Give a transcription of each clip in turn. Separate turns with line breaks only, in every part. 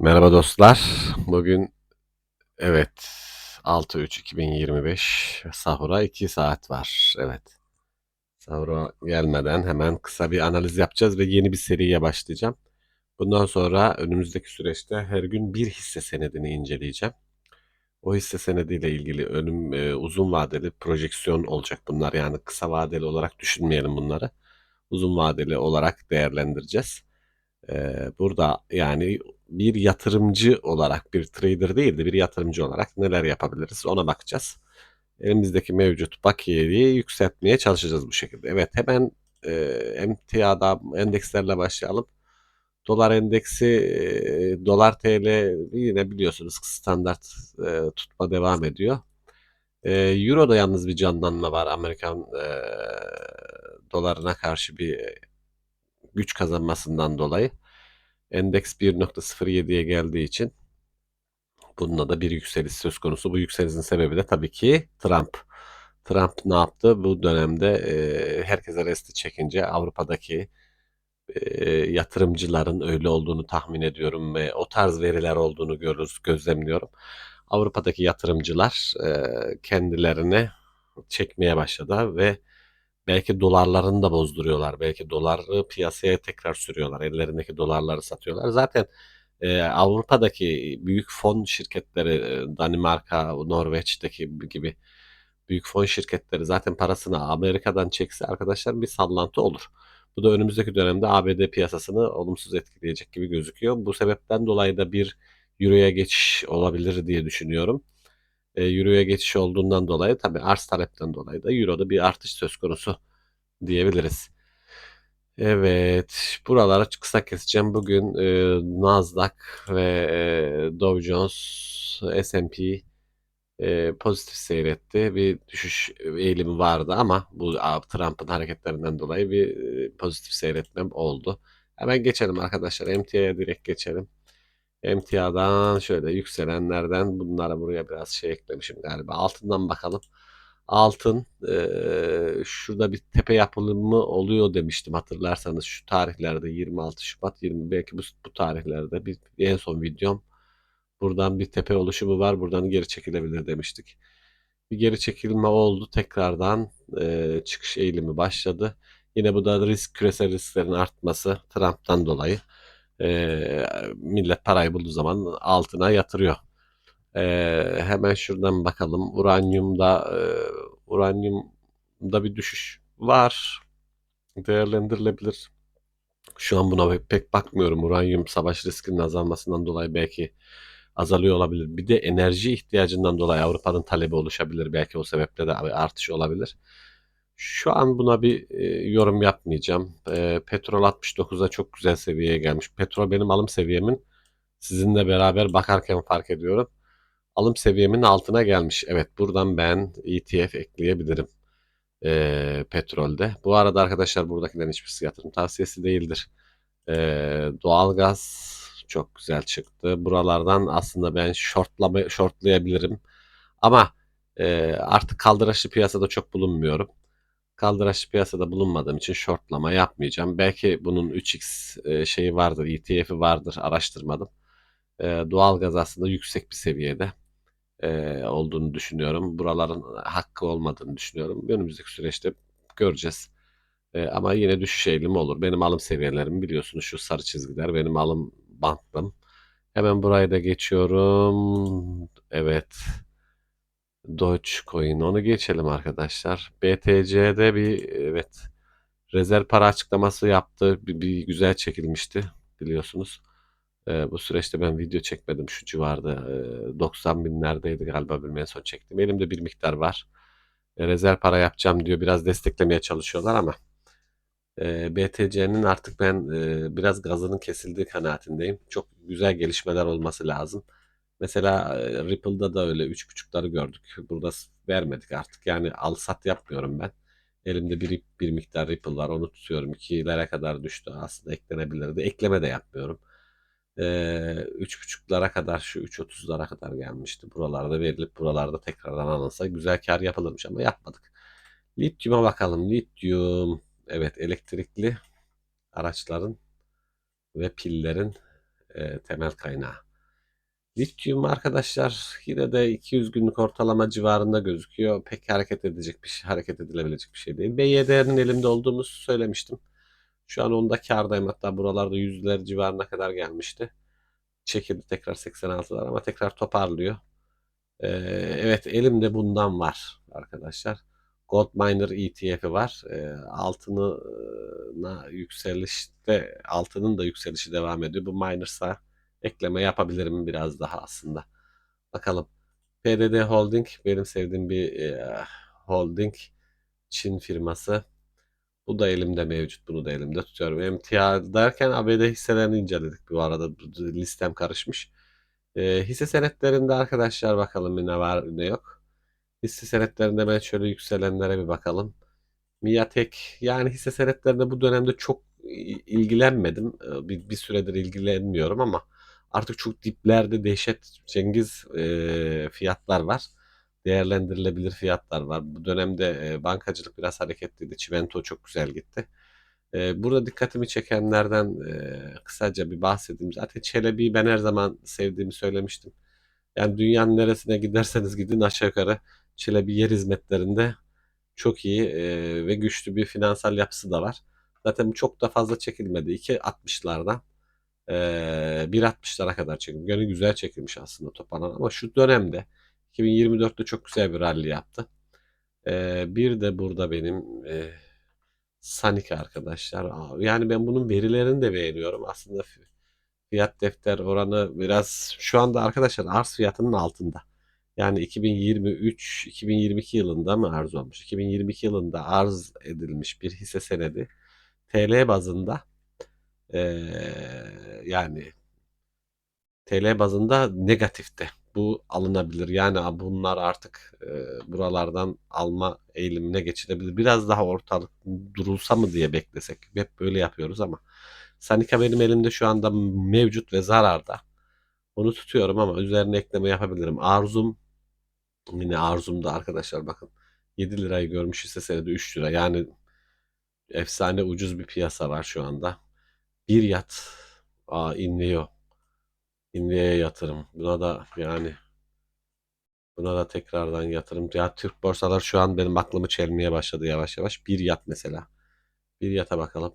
Merhaba dostlar. Bugün evet 6-3-2025 sahura 2 saat var. Evet. Sahura gelmeden hemen kısa bir analiz yapacağız ve yeni bir seriye başlayacağım. Bundan sonra önümüzdeki süreçte her gün bir hisse senedini inceleyeceğim. O hisse senediyle ilgili önüm e, uzun vadeli projeksiyon olacak bunlar. Yani kısa vadeli olarak düşünmeyelim bunları. Uzun vadeli olarak değerlendireceğiz. Ee, burada yani bir yatırımcı olarak bir trader değil de bir yatırımcı olarak neler yapabiliriz ona bakacağız. Elimizdeki mevcut bakiyeyi yükseltmeye çalışacağız bu şekilde. Evet hemen e, emtiada endekslerle başlayalım. Dolar endeksi e, dolar TL yine biliyorsunuz standart e, tutma devam ediyor. E, Euro'da yalnız bir canlanma var Amerikan e, dolarına karşı bir güç kazanmasından dolayı. Endeks 1.07'ye geldiği için bununla da bir yükseliş söz konusu. Bu yükselişin sebebi de tabii ki Trump. Trump ne yaptı? Bu dönemde e, herkese resti çekince Avrupa'daki e, yatırımcıların öyle olduğunu tahmin ediyorum ve o tarz veriler olduğunu görürüz, gözlemliyorum. Avrupa'daki yatırımcılar e, kendilerini çekmeye başladı ve belki dolarlarını da bozduruyorlar. Belki doları piyasaya tekrar sürüyorlar. Ellerindeki dolarları satıyorlar. Zaten e, Avrupa'daki büyük fon şirketleri e, Danimarka, Norveç'teki gibi büyük fon şirketleri zaten parasını Amerika'dan çekse arkadaşlar bir sallantı olur. Bu da önümüzdeki dönemde ABD piyasasını olumsuz etkileyecek gibi gözüküyor. Bu sebepten dolayı da bir Euro'ya geçiş olabilir diye düşünüyorum. E, Euro'ya geçiş olduğundan dolayı tabii arz talepten dolayı da Euro'da bir artış söz konusu diyebiliriz. Evet, buraları kısa keseceğim. Bugün e, Nasdaq ve e, Dow Jones, S&P e, pozitif seyretti. Bir düşüş eğilimi vardı ama bu Trump'ın hareketlerinden dolayı bir e, pozitif seyretmem oldu. Hemen geçelim arkadaşlar. MTA'ya direkt geçelim. MTA'dan şöyle yükselenlerden bunlara buraya biraz şey eklemişim galiba. Altından bakalım. Altın e, şurada bir tepe yapılımı oluyor demiştim hatırlarsanız şu tarihlerde 26 Şubat 20 belki bu, bu tarihlerde bir en son videom buradan bir tepe oluşumu var buradan geri çekilebilir demiştik. Bir geri çekilme oldu tekrardan e, çıkış eğilimi başladı. Yine bu da risk küresel risklerin artması Trump'tan dolayı e, millet parayı bulduğu zaman altına yatırıyor. E, hemen şuradan bakalım. Uranyumda e, uranyumda bir düşüş var. Değerlendirilebilir. Şu an buna pek bakmıyorum. Uranyum savaş riskinin azalmasından dolayı belki azalıyor olabilir. Bir de enerji ihtiyacından dolayı Avrupa'nın talebi oluşabilir. Belki o sebeple de artış olabilir. Şu an buna bir e, yorum yapmayacağım. E, petrol 69'a çok güzel seviyeye gelmiş. Petrol benim alım seviyemin sizinle beraber bakarken fark ediyorum. Alım seviyemin altına gelmiş. Evet buradan ben ETF ekleyebilirim. E, petrolde. Bu arada arkadaşlar buradakilerin hiçbirisi yatırım tavsiyesi değildir. E, doğalgaz çok güzel çıktı. Buralardan aslında ben shortlama, shortlayabilirim. Ama e, artık kaldıraçlı piyasada çok bulunmuyorum kaldıraçlı piyasada bulunmadığım için shortlama yapmayacağım. Belki bunun 3x e, şeyi vardır, ETF'i vardır araştırmadım. E, doğal gaz aslında yüksek bir seviyede e, olduğunu düşünüyorum. Buraların hakkı olmadığını düşünüyorum. Önümüzdeki süreçte göreceğiz. ama yine düşüş eğilimi olur. Benim alım seviyelerim biliyorsunuz şu sarı çizgiler benim alım bantlım. Hemen burayı da geçiyorum. Evet. Dogecoin onu geçelim arkadaşlar. BTC'de bir evet rezerv para açıklaması yaptı. Bir, bir güzel çekilmişti biliyorsunuz. Ee, bu süreçte ben video çekmedim şu civarda. Ee, 90 binlerdeydi galiba benim en son çektim. Elimde bir miktar var. Ee, rezerv para yapacağım diyor. Biraz desteklemeye çalışıyorlar ama e, BTC'nin artık ben e, biraz gazının kesildiği kanaatindeyim. Çok güzel gelişmeler olması lazım. Mesela Ripple'da da öyle 3.5'ları gördük. Burada vermedik artık. Yani al sat yapmıyorum ben. Elimde bir, bir miktar Ripple var. Onu tutuyorum. 2'lere kadar düştü. Aslında eklenebilirdi. Ekleme de yapmıyorum. Ee, 3.5'lara kadar şu 3.30'lara kadar gelmişti. Buralarda verilip buralarda tekrardan alınsa güzel kar yapılırmış ama yapmadık. Lityum'a bakalım. Lityum. Evet elektrikli araçların ve pillerin e, temel kaynağı. Lityum arkadaşlar yine de 200 günlük ortalama civarında gözüküyor. Pek hareket edecek bir şey, hareket edilebilecek bir şey değil. BYD'nin elimde olduğunu söylemiştim. Şu an onda kârdayım. Hatta buralarda yüzler civarına kadar gelmişti. Çekildi tekrar 86'lar ama tekrar toparlıyor. Ee, evet elimde bundan var arkadaşlar. Gold Miner ETF'i var. Ee, altına yükselişte altının da yükselişi devam ediyor. Bu miners'a ekleme yapabilirim biraz daha aslında. Bakalım. PDD Holding benim sevdiğim bir e, holding. Çin firması. Bu da elimde mevcut. Bunu da elimde tutuyorum. Emtia derken ABD hisselerini inceledik bu arada. Listem karışmış. E, hisse senetlerinde arkadaşlar bakalım ne var ne yok. Hisse senetlerinde ben şöyle yükselenlere bir bakalım. Miatek yani hisse senetlerinde bu dönemde çok ilgilenmedim. Bir, bir süredir ilgilenmiyorum ama artık çok diplerde dehşet Cengiz e, fiyatlar var. Değerlendirilebilir fiyatlar var. Bu dönemde e, bankacılık biraz hareketliydi. Çimento çok güzel gitti. E, burada dikkatimi çekenlerden e, kısaca bir bahsedeyim. Zaten Çelebi'yi ben her zaman sevdiğimi söylemiştim. Yani dünyanın neresine giderseniz gidin aşağı yukarı Çelebi yer hizmetlerinde çok iyi e, ve güçlü bir finansal yapısı da var. Zaten çok da fazla çekilmedi. 2.60'lardan e, 1.60'lara kadar çekildi. Gönül güzel çekilmiş aslında toparlanan ama şu dönemde 2024'te çok güzel bir rally yaptı. E, bir de burada benim e, Sanik arkadaşlar. Yani ben bunun verilerini de beğeniyorum. Aslında fiyat defter oranı biraz şu anda arkadaşlar arz fiyatının altında. Yani 2023-2022 yılında mı arz olmuş? 2022 yılında arz edilmiş bir hisse senedi TL bazında ee, yani TL bazında negatifte. Bu alınabilir. Yani bunlar artık e, buralardan alma eğilimine geçilebilir. Biraz daha ortalık durulsa mı diye beklesek. Hep böyle yapıyoruz ama. Sanika benim elimde şu anda mevcut ve zararda. Onu tutuyorum ama üzerine ekleme yapabilirim. Arzum yine arzumda arkadaşlar bakın 7 lirayı görmüş ise senede 3 lira. Yani efsane ucuz bir piyasa var şu anda. Bir yat. Aa inliyor. İnliğe yatırım. Buna da yani buna da tekrardan yatırım. Ya Türk borsalar şu an benim aklımı çelmeye başladı yavaş yavaş. Bir yat mesela. Bir yata bakalım.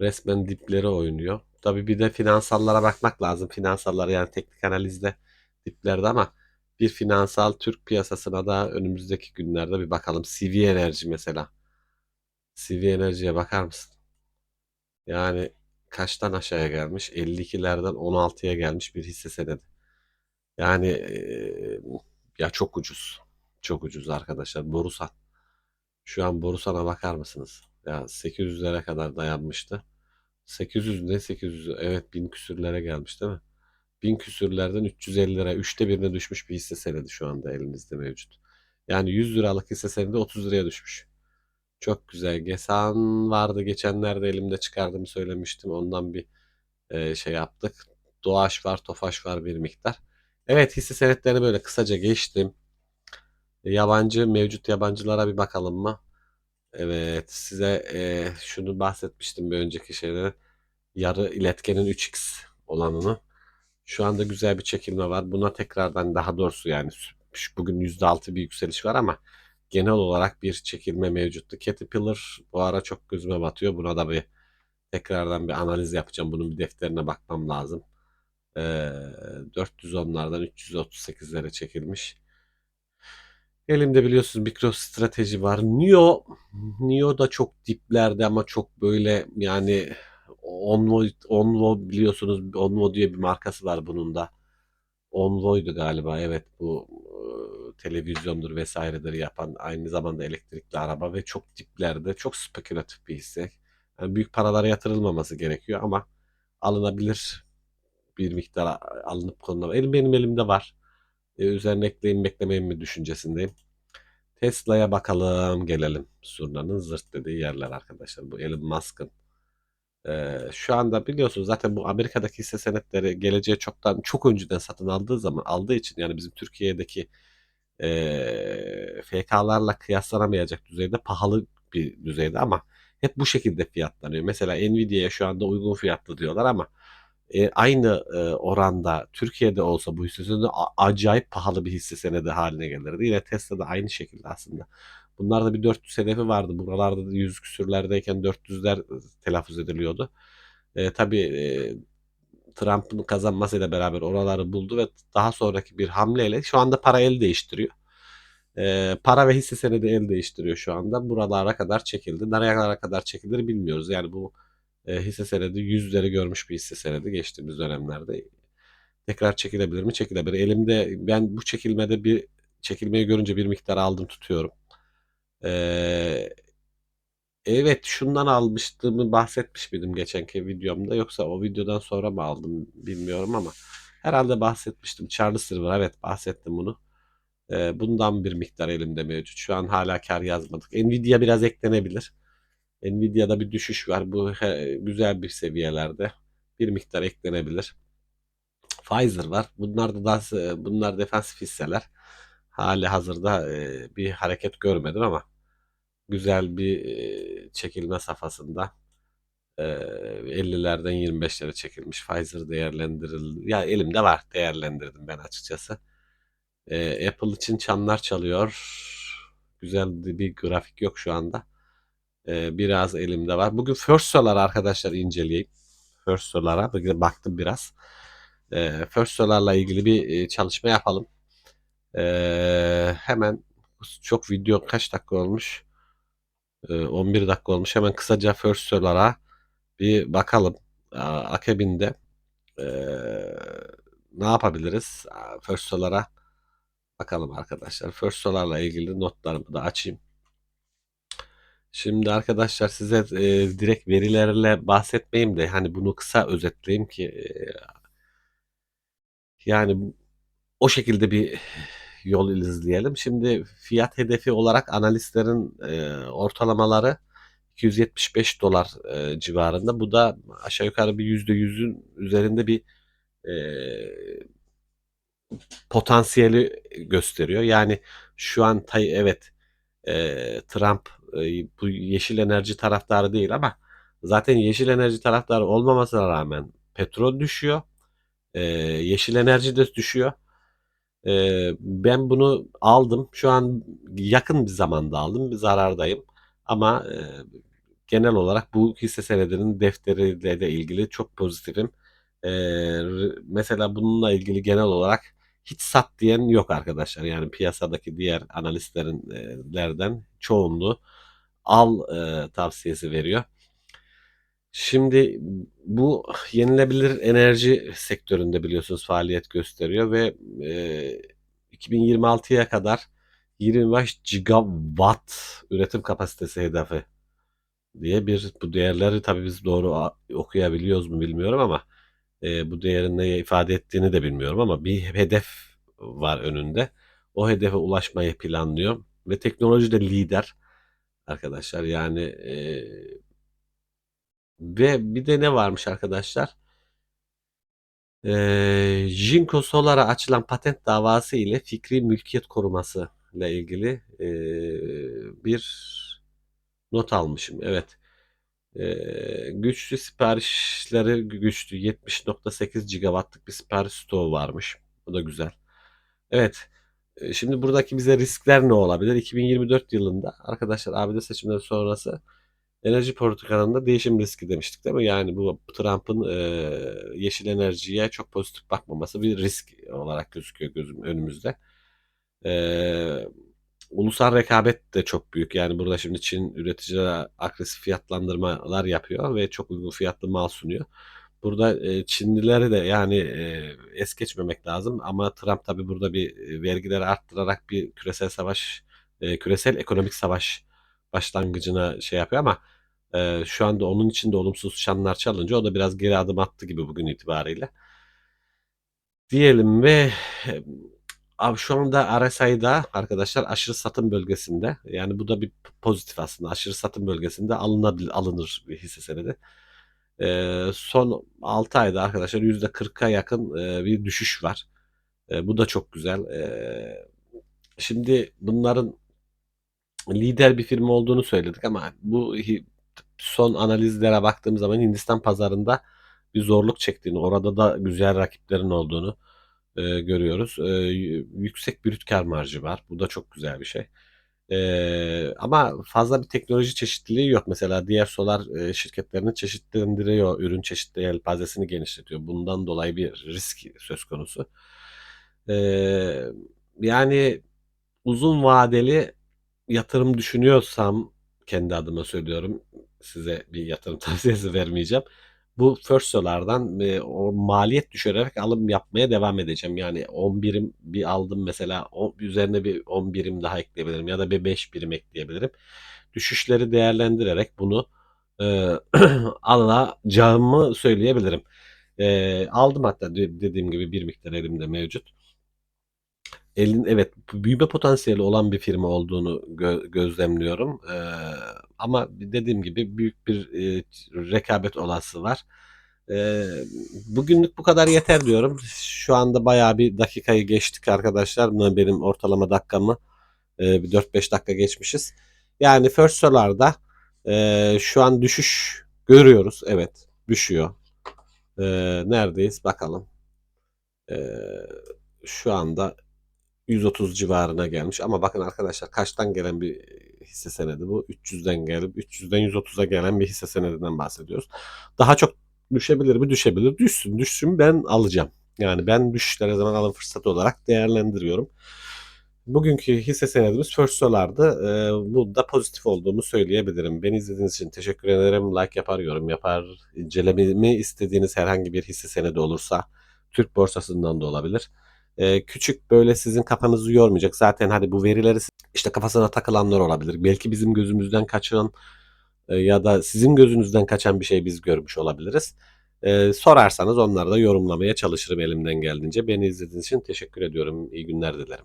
Resmen dipleri oynuyor. Tabi bir de finansallara bakmak lazım. Finansallara yani teknik analizde diplerde ama bir finansal Türk piyasasına da önümüzdeki günlerde bir bakalım. CV Enerji mesela. CV Enerji'ye bakar mısın? Yani kaçtan aşağıya gelmiş? 52'lerden 16'ya gelmiş bir hisse senedi. Yani e, ya çok ucuz. Çok ucuz arkadaşlar. Borusan. Şu an Borusan'a bakar mısınız? Ya 800'lere kadar dayanmıştı. 800 ne 800? Evet 1000 küsürlere gelmiş değil mi? 1000 küsürlerden 350 lira. Üçte birine düşmüş bir hisse senedi şu anda elimizde mevcut. Yani 100 liralık hisse senedi 30 liraya düşmüş. Çok güzel. Gesan vardı. Geçenlerde elimde çıkardığımı söylemiştim. Ondan bir e, şey yaptık. Doğaş var, Tofaş var bir miktar. Evet hisse senetlerini böyle kısaca geçtim. E, yabancı, mevcut yabancılara bir bakalım mı? Evet size e, şunu bahsetmiştim bir önceki şeyde. Yarı iletkenin 3x olanını. Şu anda güzel bir çekilme var. Buna tekrardan daha doğrusu yani bugün %6 bir yükseliş var ama genel olarak bir çekilme mevcuttu. Caterpillar bu ara çok gözüme batıyor. Buna da bir tekrardan bir analiz yapacağım. Bunun bir defterine bakmam lazım. Ee, 410'lardan 338'lere çekilmiş. Elimde biliyorsunuz mikro strateji var. Nio, Nio da çok diplerde ama çok böyle yani Onvo, Onvo biliyorsunuz Onvo diye bir markası var bunun da. Onvo'ydu galiba evet bu televizyondur vesairedir yapan aynı zamanda elektrikli araba ve çok diplerde çok spekülatif bir hisse. Yani büyük paralara yatırılmaması gerekiyor ama alınabilir bir miktar alınıp konulabilir. Elim benim elimde var. E, üzerine ekleyeyim beklemeyeyim mi düşüncesindeyim. Tesla'ya bakalım gelelim. Surna'nın zırt dediği yerler arkadaşlar. Bu Elon Musk'ın ee, şu anda biliyorsunuz zaten bu Amerika'daki hisse senetleri geleceğe çoktan çok önceden satın aldığı zaman aldığı için yani bizim Türkiye'deki e, FK'larla kıyaslanamayacak düzeyde pahalı bir düzeyde ama hep bu şekilde fiyatlanıyor. Mesela Nvidia'ya şu anda uygun fiyatlı diyorlar ama Eee, aynı, eee, oranda Türkiye'de olsa bu hisse senedi acayip pahalı bir hisse senedi hâline gelirdi. Yine Tesla da aynı şekilde aslında. Bunlarda bir 400 hedefi vardı. Buralarda da 100 küsurlardayken 400'ler telaffuz ediliyordu. Eee, tabii, eee, Trump'ın kazanmasıyla beraber oraları buldu ve daha sonraki bir hamleyle şu anda para el değiştiriyor. Eee, para ve hisse senedi el değiştiriyor şu anda. Buralara kadar çekildi. Nereye kadar çekilir bilmiyoruz. Yani bu, eee, hisse senedi yüzleri görmüş bir hisse senedi geçtiğimiz dönemlerde. Tekrar çekilebilir mi? Çekilebilir. Elimde ben bu çekilmede bir çekilmeyi görünce bir miktar aldım tutuyorum. Eee Evet, şundan almıştığımı bahsetmiş miydim geçenki videomda yoksa o videodan sonra mı aldım bilmiyorum ama herhalde bahsetmiştim. Charles River evet bahsettim bunu. Eee, bundan bir miktar elimde mevcut. Şu an hala kar yazmadık. Nvidia biraz eklenebilir. Nvidia'da bir düşüş var. Bu he, güzel bir seviyelerde. Bir miktar eklenebilir. Pfizer var. Bunlar da daha, bunlar defansif hisseler. Hali hazırda e, bir hareket görmedim ama güzel bir e, çekilme safhasında. E, 50'lerden 25'lere çekilmiş. Pfizer değerlendirildi. Ya elimde var. Değerlendirdim ben açıkçası. Apple için çanlar çalıyor. Güzel bir grafik yok şu anda. Biraz elimde var. Bugün First Solar arkadaşlar inceleyeyim. First Solar'a baktım biraz. E, First Solar'la ilgili bir çalışma yapalım. Hemen çok video kaç dakika olmuş? 11 dakika olmuş. Hemen kısaca First Solar'a bir bakalım. Akabinde ne yapabiliriz? First Solar'a bakalım arkadaşlar. First Solar'la ilgili notlarımı da açayım. Şimdi arkadaşlar size direkt verilerle bahsetmeyeyim de hani bunu kısa özetleyeyim ki yani o şekilde bir yol izleyelim. Şimdi fiyat hedefi olarak analistlerin e, ortalamaları 275 dolar e, civarında. Bu da aşağı yukarı bir %100'ün üzerinde bir e, potansiyeli gösteriyor. Yani şu an tay evet e, Trump e, bu yeşil enerji taraftarı değil ama zaten yeşil enerji taraftarı olmamasına rağmen petrol düşüyor. E, yeşil enerji de düşüyor. E, ben bunu aldım. Şu an yakın bir zamanda aldım. Bir zarardayım. Ama e, genel olarak bu hisse senedinin defteriyle de ilgili çok pozitifim. E, mesela bununla ilgili genel olarak hiç sat diyen yok arkadaşlar. Yani piyasadaki diğer analistlerden çoğunluğu al e, tavsiyesi veriyor. Şimdi bu yenilebilir enerji sektöründe biliyorsunuz faaliyet gösteriyor ve e, 2026'ya kadar 25 gigawatt üretim kapasitesi hedefi diye bir bu değerleri tabii biz doğru okuyabiliyoruz mu bilmiyorum ama e, bu değerin ne ifade ettiğini de bilmiyorum ama bir hedef var önünde. O hedefe ulaşmayı planlıyor ve teknolojide lider arkadaşlar yani e, ve bir de ne varmış arkadaşlar? Ee, Jinko Solar'a açılan patent davası ile fikri mülkiyet koruması ile ilgili e, bir not almışım. Evet. E, güçlü siparişleri güçlü 70.8 gigawattlık bir sipariş stoğu varmış. Bu da güzel. Evet. Şimdi buradaki bize riskler ne olabilir? 2024 yılında arkadaşlar ABD seçimleri sonrası enerji politikalarında değişim riski demiştik değil mi? Yani bu Trump'ın e, yeşil enerjiye çok pozitif bakmaması bir risk olarak gözüküyor gözüm önümüzde. E, ulusal rekabet de çok büyük. Yani burada şimdi Çin üreticilere agresif fiyatlandırmalar yapıyor ve çok uygun fiyatlı mal sunuyor. Burada e, Çinlileri de yani e, es geçmemek lazım ama Trump tabi burada bir vergileri arttırarak bir küresel savaş, e, küresel ekonomik savaş başlangıcına şey yapıyor ama e, şu anda onun için de olumsuz şanlar çalınca o da biraz geri adım attı gibi bugün itibariyle. Diyelim ve Abi şu anda RSI'da arkadaşlar aşırı satım bölgesinde. Yani bu da bir pozitif aslında. Aşırı satım bölgesinde alınabilir, alınır bir hisse senedi. Ee, son 6 ayda arkadaşlar %40'a yakın e, bir düşüş var. E, bu da çok güzel. E, şimdi bunların lider bir firma olduğunu söyledik ama bu son analizlere baktığım zaman Hindistan pazarında bir zorluk çektiğini, orada da güzel rakiplerin olduğunu e, görüyoruz. E, yüksek brüt kar marjı var. Bu da çok güzel bir şey. E, ama fazla bir teknoloji çeşitliliği yok. Mesela diğer solar e, şirketlerini çeşitlendiriyor, ürün çeşitli yelpazesini genişletiyor. Bundan dolayı bir risk söz konusu. E, yani uzun vadeli yatırım düşünüyorsam kendi adıma söylüyorum size bir yatırım tavsiyesi vermeyeceğim. Bu First Solar'dan e, o maliyet düşürerek alım yapmaya devam edeceğim. Yani 10 birim bir aldım mesela o, üzerine bir 10 birim daha ekleyebilirim ya da bir 5 birim ekleyebilirim. Düşüşleri değerlendirerek bunu e, alacağımı söyleyebilirim. E, aldım hatta de- dediğim gibi bir miktar elimde mevcut. Elin evet büyüme potansiyeli olan bir firma olduğunu gö- gözlemliyorum. Ee, ama dediğim gibi büyük bir e, rekabet olası var. Ee, bugünlük bu kadar yeter diyorum. Şu anda bayağı bir dakikayı geçtik arkadaşlar. Benim ortalama dakikamı e, bir 4-5 dakika geçmişiz. Yani First Solar'da e, şu an düşüş görüyoruz. Evet düşüyor. E, neredeyiz bakalım. E, şu anda 130 civarına gelmiş. Ama bakın arkadaşlar kaçtan gelen bir hisse senedi bu? 300'den gelip 300'den 130'a gelen bir hisse senedinden bahsediyoruz. Daha çok düşebilir mi? Düşebilir. Düşsün. Düşsün ben alacağım. Yani ben düşüşlere zaman alım fırsatı olarak değerlendiriyorum. Bugünkü hisse senedimiz First Solar'dı. Ee, bu da pozitif olduğumu söyleyebilirim. Beni izlediğiniz için teşekkür ederim. Like yapar, yorum yapar. İncelememi istediğiniz herhangi bir hisse senedi olursa Türk borsasından da olabilir. Ee, küçük böyle sizin kafanızı yormayacak. Zaten hadi bu verileri işte kafasına takılanlar olabilir. Belki bizim gözümüzden kaçan e, ya da sizin gözünüzden kaçan bir şey biz görmüş olabiliriz. Ee, sorarsanız onları da yorumlamaya çalışırım elimden geldiğince. Beni izlediğiniz için teşekkür ediyorum. İyi günler dilerim.